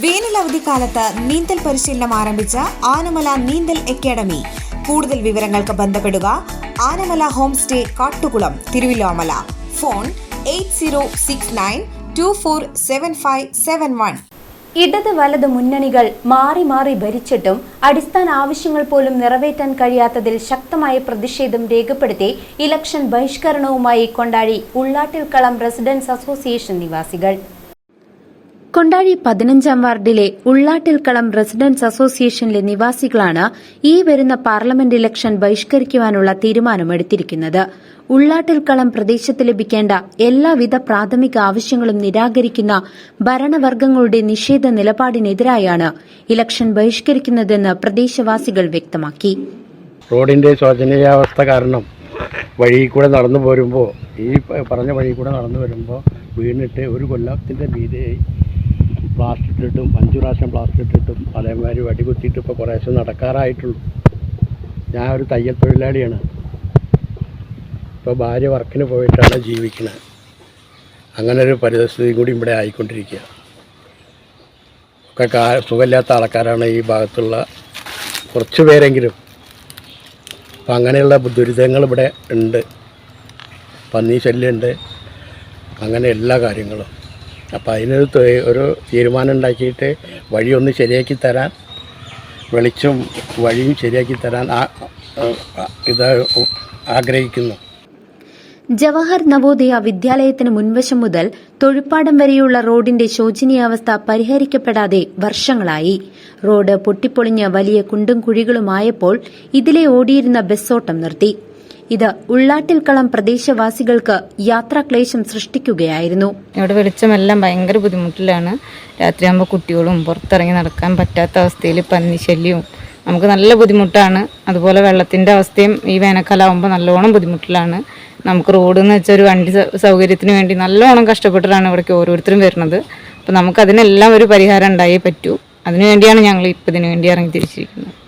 വേനൽ അവധിക്കാലത്ത് നീന്തൽ പരിശീലനം ആരംഭിച്ച ആനമല നീന്തൽ അക്കാദമി. കൂടുതൽ വിവരങ്ങൾക്ക് ബന്ധപ്പെടുക Anamala home stay Kattukulam Thiruvillomala. Phone eight zero six nine two four seven five seven one. ഇടത് വലത് മുന്നണികൾ മാറി മാറി ഭരിച്ചിട്ടും അടിസ്ഥാന ആവശ്യങ്ങൾ പോലും നിറവേറ്റാൻ കഴിയാത്തതിൽ ശക്തമായ പ്രതിഷേധം രേഖപ്പെടുത്തി ഇലക്ഷൻ ബഹിഷ്കരണവുമായി കൊണ്ടാടി ഉള്ളാട്ടിൽക്കളം റെസിഡൻസ് അസോസിയേഷൻ നിവാസികൾ. കൊണ്ടാഴി പതിനഞ്ചാം വാർഡിലെ ഉള്ളാട്ടിൽക്കളം റെസിഡൻസ് അസോസിയേഷനിലെ നിവാസികളാണ് ഈ വരുന്ന പാർലമെന്റ് ഇലക്ഷൻ ബഹിഷ്കരിക്കുവാനുള്ള തീരുമാനമെടുത്തിരിക്കുന്നത്. ഉള്ളാട്ടിൽക്കളം പ്രദേശത്ത് ലഭിക്കേണ്ട എല്ലാവിധ പ്രാഥമിക ആവശ്യങ്ങളും നിരാകരിക്കുന്ന ഭരണവർഗങ്ങളുടെ നിഷേധ നിലപാടിനെതിരായാണ് ഇലക്ഷൻ ബഹിഷ്കരിക്കുന്നതെന്ന് പ്രദേശവാസികൾ വ്യക്തമാക്കി. റോഡിന്റെ ശോചനീയാവസ്ഥ കാരണം വഴി കൂടെ നടന്നു പോരുമ്പോൾ ഈ പറഞ്ഞ വഴി കൂടെ നടന്നു വരുമ്പോൾ വീണിട്ട് ഒരു കൊല്ലത്തിന്റെ മീതെയായി പ്ലാസ്റ്റർ ഇട്ടിട്ടും അഞ്ചു പ്രാവശ്യം പ്ലാസ്റ്റർ ഇട്ടിട്ടും അതേമാതിരി വടി കുത്തിയിട്ട് ഇപ്പോൾ കുറേശ്ശെ നടക്കാറായിട്ടുള്ളൂ. ഞാൻ ഒരു തയ്യൽ തൊഴിലാളിയാണ്. ഇപ്പോൾ ഭാര്യ വർക്കിന് പോയിട്ടാണ് ജീവിക്കുന്നത് അങ്ങനെ ഒരു പരിസ്ഥിതി കൂടി ഇവിടെ ആയിക്കൊണ്ടിരിക്കുക ഒക്കെ കാ സുഖമില്ലാത്ത ആൾക്കാരാണ് ഈ ഭാഗത്തുള്ള കുറച്ച് പേരെങ്കിലും. അപ്പം അങ്ങനെയുള്ള ദുരിതങ്ങൾ ഇവിടെ ഉണ്ട്. പന്നി ശല്യമുണ്ട് അങ്ങനെ എല്ലാ കാര്യങ്ങളും. അപ്പോൾ അതിനൊരു ഒരു തീരുമാനം ഉണ്ടാക്കിയിട്ട് വഴിയൊന്ന് ശരിയാക്കി തരാൻ വെളിച്ചം വഴിയും ശരിയാക്കി തരാൻ ആ ഇത് ആഗ്രഹിക്കുന്നു. ജവഹർ നവോദയ വിദ്യാലയത്തിന് മുൻവശം മുതൽ തൊഴിപ്പാടം വരെയുള്ള റോഡിന്റെ ശോചനീയാവസ്ഥ പരിഹരിക്കപ്പെടാതെ വർഷങ്ങളായി. റോഡ് പൊട്ടിപ്പൊളിഞ്ഞ് വലിയ കുണ്ടും കുഴികളുമായപ്പോൾ ഇതിലെ ഓടിയിരുന്ന ബസ്സോട്ടം നിർത്തി. ഇത് ഉള്ളാട്ടിൽക്കളം പ്രദേശവാസികൾക്ക് യാത്രാക്ലേശം സൃഷ്ടിക്കുകയായിരുന്നു. ഇവിടെ വെളിച്ചമെല്ലാം ഭയങ്കര ബുദ്ധിമുട്ടിലാണ്. രാത്രിയാകുമ്പോൾ കുട്ടികളും പുറത്തിറങ്ങി നടക്കാൻ പറ്റാത്ത അവസ്ഥയിൽ പന്നിശല്യവും നമുക്ക് നല്ല ബുദ്ധിമുട്ടാണ്. അതുപോലെ വെള്ളത്തിന്റെ അവസ്ഥയും ഈ വേനൽക്കാലാവുമ്പോൾ നല്ലോണം ബുദ്ധിമുട്ടിലാണ്. നമുക്ക് റോഡ് എന്ന് വെച്ചാൽ ഒരു വണ്ടി സൗകര്യത്തിന് വേണ്ടി നല്ലോണം കഷ്ടപ്പെട്ടിട്ടാണ് ഇവിടേക്ക് ഓരോരുത്തരും വരുന്നത്. അപ്പോൾ നമുക്ക് അതിനെല്ലാം ഒരു പരിഹാരം ഉണ്ടായേ പറ്റൂ. അതിനുവേണ്ടിയാണ് ഞങ്ങൾ ഇപ്പം ഇതിനു വേണ്ടി ഇറങ്ങി തിരിച്ചിരിക്കുന്നത്.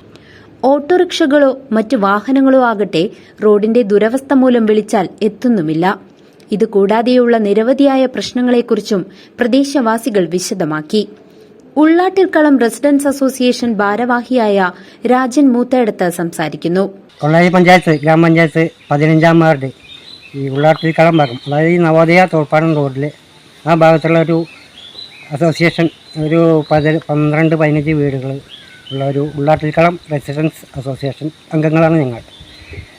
ഓട്ടോറിക്ഷകളോ മറ്റു വാഹനങ്ങളോ ആകട്ടെ റോഡിന്റെ ദുരവസ്ഥ മൂലം വിളിച്ചാൽ എത്തുന്നുമില്ല. ഇതുകൂടാതെയുള്ള നിരവധിയായ പ്രശ്നങ്ങളെക്കുറിച്ചും പ്രദേശവാസികൾ വിശദമാക്കി. ഉള്ളാട്ടിൽക്കളം റെസിഡൻസ് അസോസിയേഷൻ ഭാരവാഹിയായ രാജൻ മൂത്തേടത്ത് സംസാരിക്കുന്നു. കൊള്ളായി പഞ്ചായത്ത് ഗ്രാമപഞ്ചായത്ത് പതിനഞ്ചാം വാർഡ്. ഈ ഉള്ളാട്ടിൽക്കളം ഭാഗം അതായത് ഈ നവോദയ തോൽപ്പാടം റോഡിൽ ആ ഭാഗത്തുള്ള ഒരു അസോസിയേഷൻ ഒരു പതി പന്ത്രണ്ട് പതിനഞ്ച് വീടുകൾ ഉള്ള ഒരു ഉള്ളാട്ടിൽക്കളം റെസിഡൻസ് അസോസിയേഷൻ അംഗങ്ങളാണ് ഞങ്ങൾ.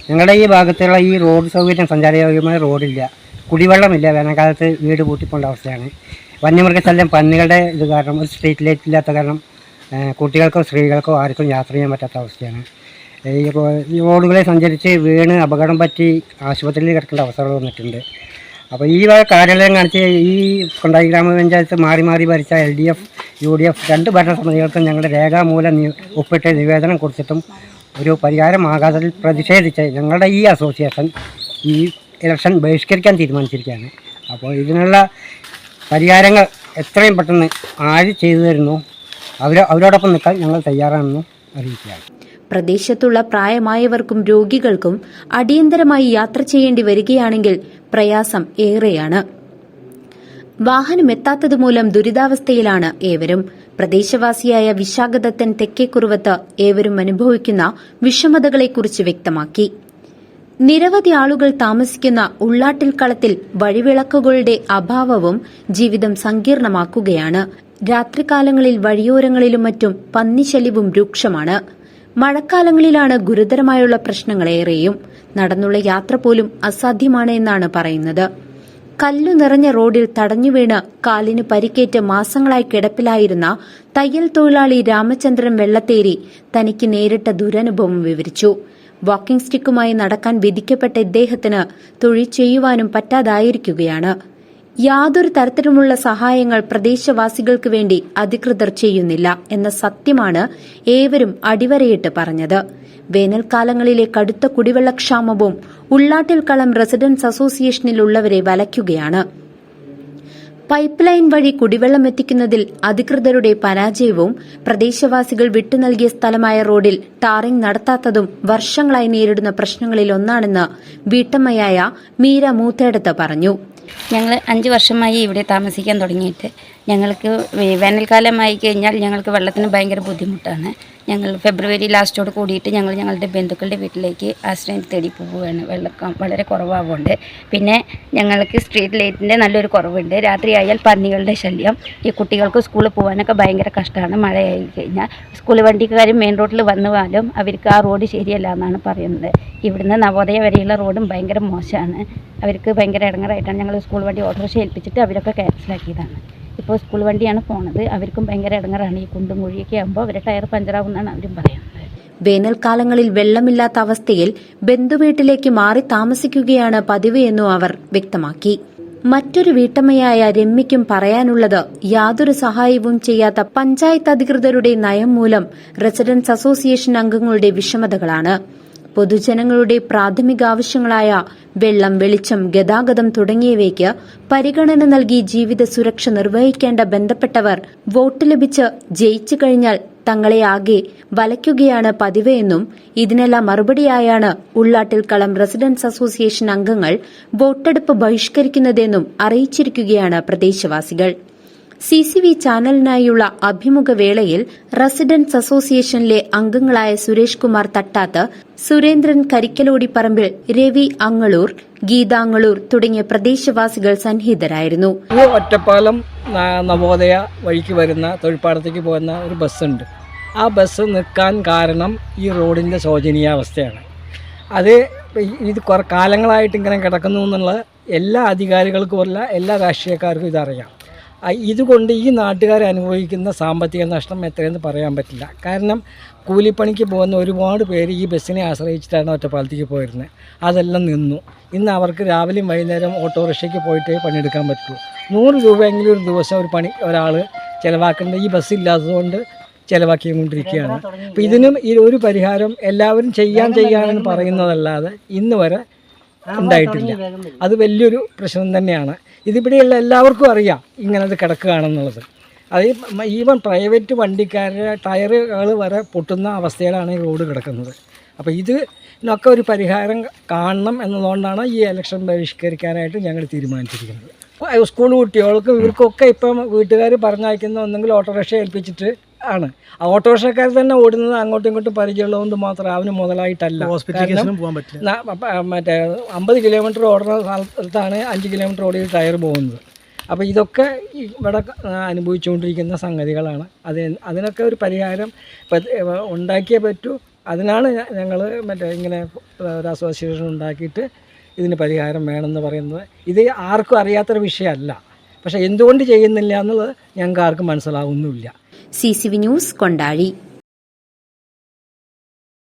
ഞങ്ങളുടെ ഈ ഭാഗത്തുള്ള ഈ റോഡ് സൗകര്യം സഞ്ചാരയോഗ്യമായ റോഡില്ല കുടിവെള്ളമില്ല. വേനൽക്കാലത്ത് വീട് പൂട്ടിപ്പോണ്ട അവസ്ഥയാണ്. വന്യമൃഗശല്യം പന്നികളുടെ ഇത് കാരണം ഒരു സ്ട്രീറ്റ് ലൈറ്റ് ഇല്ലാത്ത കാരണം കുട്ടികൾക്കോ സ്ത്രീകൾക്കോ ആർക്കും യാത്ര ചെയ്യാൻ പറ്റാത്ത അവസ്ഥയാണ്. ഈ റോഡുകളെ സഞ്ചരിച്ച് വീണ് അപകടം പറ്റി ആശുപത്രിയിൽ കിടക്കേണ്ട അവസരങ്ങൾ വന്നിട്ടുണ്ട്. അപ്പോൾ ഈ വക കാണിച്ച് ഈ കൊണ്ടായി ഗ്രാമപഞ്ചായത്ത് മാറി മാറി ഭരിച്ച L D F U D F രണ്ട് ഭരണസമിതികൾക്കും ഞങ്ങളുടെ രേഖാമൂലം ഒപ്പിട്ട് നിവേദനം കൊടുത്തിട്ടും ഒരു പരിഹാരമാകാത്തതിൽ പ്രതിഷേധിച്ച് ഞങ്ങളുടെ ഈ അസോസിയേഷൻ ഈ ഇലക്ഷൻ ബഹിഷ്കരിക്കാൻ തീരുമാനിച്ചിരിക്കുകയാണ്. അപ്പോൾ ഇതിനുള്ള പരിഹാരങ്ങൾ എത്രയും പെട്ടെന്ന് ആര് ചെയ്തു തരുന്നു അവർ അവരോടൊപ്പം നിൽക്കാൻ ഞങ്ങൾ തയ്യാറാണെന്ന് അറിയിക്കുകയാണ്. പ്രദേശത്തുള്ള പ്രായമായവർക്കും രോഗികൾക്കും അടിയന്തരമായി യാത്ര ചെയ്യേണ്ടി വരികയാണെങ്കിൽ പ്രയാസം ഏറെയാണ്. വാഹനമെത്താത്തതുമൂലം ദുരിതാവസ്ഥയിലാണ് ഏവരും. പ്രദേശവാസിയായ വിശാഖദത്തൻ തെക്കേക്കുറുവത്ത് ഏവരും അനുഭവിക്കുന്ന വിഷമതകളെക്കുറിച്ച് വ്യക്തമാക്കി. നിരവധി ആളുകൾ താമസിക്കുന്ന ഉള്ളാട്ടിൽ കളത്തിൽ വഴിവിളക്കുകളുടെ അഭാവവും ജീവിതം സങ്കീർണമാക്കുകയാണ്. രാത്രികാലങ്ങളിൽ വഴിയോരങ്ങളിലും മറ്റും പന്നിശല്യവും രൂക്ഷമാണ്. മഴക്കാലങ്ങളിലാണ് ഗുരുതരമായുള്ള പ്രശ്നങ്ങളേറെയും. നടന്നുള്ള യാത്ര പോലും അസാധ്യമാണ് എന്നാണ് പറയുന്നത്. കല്ലു നിറഞ്ഞ റോഡിൽ തടഞ്ഞു വീണ് കാലിന് പരിക്കേറ്റ് മാസങ്ങളായി കിടപ്പിലായിരുന്ന തയ്യൽ തൊഴിലാളി രാമചന്ദ്രൻ വെള്ളത്തേരി തനിക്ക് നേരിട്ട ദുരനുഭവം വിവരിച്ചു. വാക്കിംഗ് സ്റ്റിക്കുമായി നടക്കാൻ വിധിക്കപ്പെട്ട ഇദ്ദേഹത്തിന് തൊഴിൽ ചെയ്യുവാനും പറ്റാതായിരിക്കുകയാണ്. യാതൊരു തരത്തിലുമുള്ള സഹായങ്ങൾ പ്രദേശവാസികൾക്ക് വേണ്ടി അധികൃതർ ചെയ്യുന്നില്ല എന്ന സത്യമാണ് ഏവരും അടിവരയിട്ട് പറഞ്ഞത്. വേനൽക്കാലങ്ങളിലെ കടുത്ത കുടിവെള്ളക്ഷാമവും ഉള്ളാട്ടിൽക്കളം റെസിഡൻസ് അസോസിയേഷനിലുള്ളവരെ വലയ്ക്കുകയാണ്. പൈപ്പ് ലൈൻ വഴി കുടിവെള്ളം എത്തിക്കുന്നതിൽ അധികൃതരുടെ പരാജയവും പ്രദേശവാസികൾ വിട്ടുനൽകിയ സ്ഥലമായ റോഡിൽ ടാറിംഗ് നടത്താത്തതും വർഷങ്ങളായി നേരിടുന്ന പ്രശ്നങ്ങളിൽ ഒന്നാണെന്ന് വീട്ടമ്മയായ മീര മൂത്തേടത്ത് പറഞ്ഞു. ഞങ്ങൾ അഞ്ച് വർഷമായി ഇവിടെ താമസിക്കാൻ തുടങ്ങിയിട്ട് ഞങ്ങൾക്ക് വേനൽക്കാലമായി കഴിഞ്ഞാൽ ഞങ്ങൾക്ക് വെള്ളത്തിന് ഭയങ്കര ബുദ്ധിമുട്ടാണ്. ഞങ്ങൾ ഫെബ്രുവരി ലാസ്റ്റോട് കൂടിയിട്ട് ഞങ്ങൾ ഞങ്ങളുടെ ബന്ധുക്കളുടെ വീട്ടിലേക്ക് ആശ്രയം തേടി പോവുകയാണ്. വെള്ളക്കം വളരെ കുറവാകുകൊണ്ട് പിന്നെ ഞങ്ങൾക്ക് സ്ട്രീറ്റ് ലൈറ്റിന്റെ നല്ലൊരു കുറവുണ്ട്. രാത്രിയായാൽ പന്നികളുടെ ശല്യം. ഈ കുട്ടികൾക്ക് സ്കൂളിൽ പോകാനൊക്കെ ഭയങ്കര കഷ്ടമാണ്. മഴയായി കഴിഞ്ഞാൽ സ്കൂൾ വണ്ടിക്കാർ മെയിൻ റോഡിൽ വന്നു വന്നുവാലും അവർക്ക് ആ റോഡ് ശരിയല്ല എന്നാണ് പറയുന്നത്. ഇവിടുന്ന് നവോദയ വരെയുള്ള റോഡും ഭയങ്കര മോശമാണ്. അവർക്ക് ഭയങ്കര ഇടങ്ങറായിട്ടാണ് ഞങ്ങൾ സ്കൂൾ വണ്ടി ഓട്ടോറിക്ഷ ഏൽപ്പിച്ചിട്ട് അവരൊക്കെ ക്യാൻസലാക്കിയതാണ് ഇപ്പോൾ സ്കൂൾ വണ്ടിയാണ് പോണത്. അവർക്കും ഭയങ്കര ഇടങ്ങറാണ് ഈ കുണ്ടും കുഴിയൊക്കെ ആകുമ്പോൾ അവരെ ടയർ പഞ്ചറാകുമെന്നാണ് അവരും പറയുന്നത്. വേനൽക്കാലങ്ങളിൽ വെള്ളമില്ലാത്ത അവസ്ഥയിൽ ബന്ധുവീട്ടിലേക്ക് മാറി താമസിക്കുകയാണ് പതിവ് എന്നും അവർ വ്യക്തമാക്കി. മറ്റൊരു വീട്ടമ്മയായ രമ്യയ്ക്കും പറയാനുള്ളത് യാതൊരു സഹായവും ചെയ്യാത്ത പഞ്ചായത്ത് അധികൃതരുടെ നയം മൂലം റെസിഡൻസ് അസോസിയേഷൻ അംഗങ്ങളുടെ വിഷമതകളാണ്. പൊതുജനങ്ങളുടെ പ്രാഥമിക ആവശ്യങ്ങളായ വെള്ളം വെളിച്ചം ഗതാഗതം തുടങ്ങിയവയ്ക്ക് പരിഗണന നൽകി ജീവിത സുരക്ഷ നിർവഹിക്കേണ്ട ബന്ധപ്പെട്ടവർ വോട്ട് ലഭിച്ച് ജയിച്ചു കഴിഞ്ഞാൽ തങ്ങളെ ആകെ വലയ്ക്കുകയാണ് പതിവ് എന്നും ഇതിനെല്ലാം മറുപടിയായാണ് ഉള്ളാട്ടിൽ കളം റെസിഡൻസ് അസോസിയേഷൻ അംഗങ്ങൾ വോട്ടെടുപ്പ് ബഹിഷ്കരിക്കുന്നതെന്നും അറിയിച്ചിരിക്കുകയാണ് പ്രദേശവാസികൾ. സി സി വി ചാനലിനായുള്ള അഭിമുഖ വേളയിൽ റെസിഡൻസ് അസോസിയേഷനിലെ അംഗങ്ങളായ സുരേഷ് കുമാർ തട്ടാത്ത് സുരേന്ദ്രൻ കരിക്കലോടി പറമ്പിൽ രവി അങ്ങളൂർ ഗീതാങ്ങളൂർ തുടങ്ങിയ പ്രദേശവാസികൾ സന്നിഹിതരായിരുന്നു. ഒറ്റപ്പാലം നവോദയ വഴിക്ക് വരുന്ന തൊഴിൽപ്പാടത്തേക്ക് പോകുന്ന ഒരു ബസ്സുണ്ട്. ആ ബസ് നിൽക്കാൻ കാരണം ഈ റോഡിന്റെ ശോചനീയാവസ്ഥയാണ്. അത് ഇത് കുറെ കാലങ്ങളായിട്ട് ഇങ്ങനെ കിടക്കുന്നു എന്നുള്ള എല്ലാ അധികാരികൾക്കും അല്ല എല്ലാ രാഷ്ട്രീയക്കാർക്കും ഇതറിയാം. ഇതുകൊണ്ട് ഈ നാട്ടുകാർ അനുഭവിക്കുന്ന സാമ്പത്തിക നഷ്ടം എത്രയെന്ന് പറയാൻ പറ്റില്ല. കാരണം കൂലിപ്പണിക്ക് പോകുന്ന ഒരുപാട് പേര് ഈ ബസ്സിനെ ആശ്രയിച്ചിട്ടാണ് ഒറ്റപ്പാലത്തേക്ക് പോയിരുന്നത് അതെല്ലാം നിന്നു. ഇന്ന് അവർക്ക് രാവിലെയും വൈകുന്നേരം ഓട്ടോറിക്ഷയ്ക്ക് പോയിട്ടേ പണിയെടുക്കാൻ പറ്റുള്ളൂ നൂറ് രൂപയെങ്കിലും ഒരു ദിവസം ഒരു പണി ഒരാൾ ചിലവാക്കേണ്ടത് ഈ ബസ് ഇല്ലാത്തതുകൊണ്ട് ചിലവാക്കിക്കൊണ്ടിരിക്കുകയാണ് അപ്പോൾ ഇതിനും ഈ ഒരു പരിഹാരം എല്ലാവരും ചെയ്യാൻ ചെയ്യാനെന്ന് പറയുന്നതല്ലാതെ ഇന്ന് വരെ ഉണ്ടായിട്ടില്ല. അത് വലിയൊരു പ്രശ്നം തന്നെയാണ്. ഇതിവിടെയുള്ള എല്ലാവർക്കും അറിയാം ഇങ്ങനെ അത് കിടക്കുകയാണെന്നുള്ളത്. അത് ഈവൻ പ്രൈവറ്റ് വണ്ടിക്കാരുടെ ടയറുകൾ വരെ പൊട്ടുന്ന അവസ്ഥയിലാണ് ഈ റോഡ് കിടക്കുന്നത്. അപ്പോൾ ഇതിനൊക്കെ ഒരു പരിഹാരം കാണണം എന്നതുകൊണ്ടാണ് ഈ ഇലക്ഷൻ ബഹിഷ്കരിക്കാനായിട്ട് ഞങ്ങൾ തീരുമാനിച്ചിരിക്കുന്നത്. സ്കൂൾ കുട്ടികൾക്കും ഇവർക്കൊക്കെ ഇപ്പം വീട്ടുകാർ പറഞ്ഞയക്കുന്ന ഒന്നെങ്കിൽ ഓട്ടോറിക്ഷ ഏൽപ്പിച്ചിട്ട് ആണ്. ഓട്ടോറിക്ഷക്കാർ തന്നെ ഓടുന്നത് അങ്ങോട്ടും ഇങ്ങോട്ടും പരിചയമുള്ളതുകൊണ്ട് മാത്രം അവന് മുതലായിട്ടല്ല. ഹോസ്പിറ്റലിൽ പോകാൻ പറ്റില്ല. മറ്റേ അമ്പത് കിലോമീറ്റർ ഓടുന്ന സ്ഥലത്താണ് അഞ്ച് കിലോമീറ്റർ ഓടി ടയർ പോകുന്നത്. അപ്പോൾ ഇതൊക്കെ ഇവിടെ അനുഭവിച്ചുകൊണ്ടിരിക്കുന്ന സംഗതികളാണ്. അത് അതിനൊക്കെ ഒരു പരിഹാരം ഉണ്ടാക്കിയേ പറ്റൂ. അതിനാണ് ഞങ്ങൾ മറ്റേ ഇങ്ങനെ ഒരു അസോസിയേഷൻ ഉണ്ടാക്കിയിട്ട് ഇതിന് പരിഹാരം വേണമെന്ന് പറയുന്നത്. ഇത് ആർക്കും അറിയാത്തൊരു വിഷയമല്ല. പക്ഷേ എന്തുകൊണ്ട് ചെയ്യുന്നില്ല എന്നുള്ളത് ഞങ്ങൾക്ക് ആർക്കും മനസ്സിലാവുന്നുമില്ല. C news Kondazhy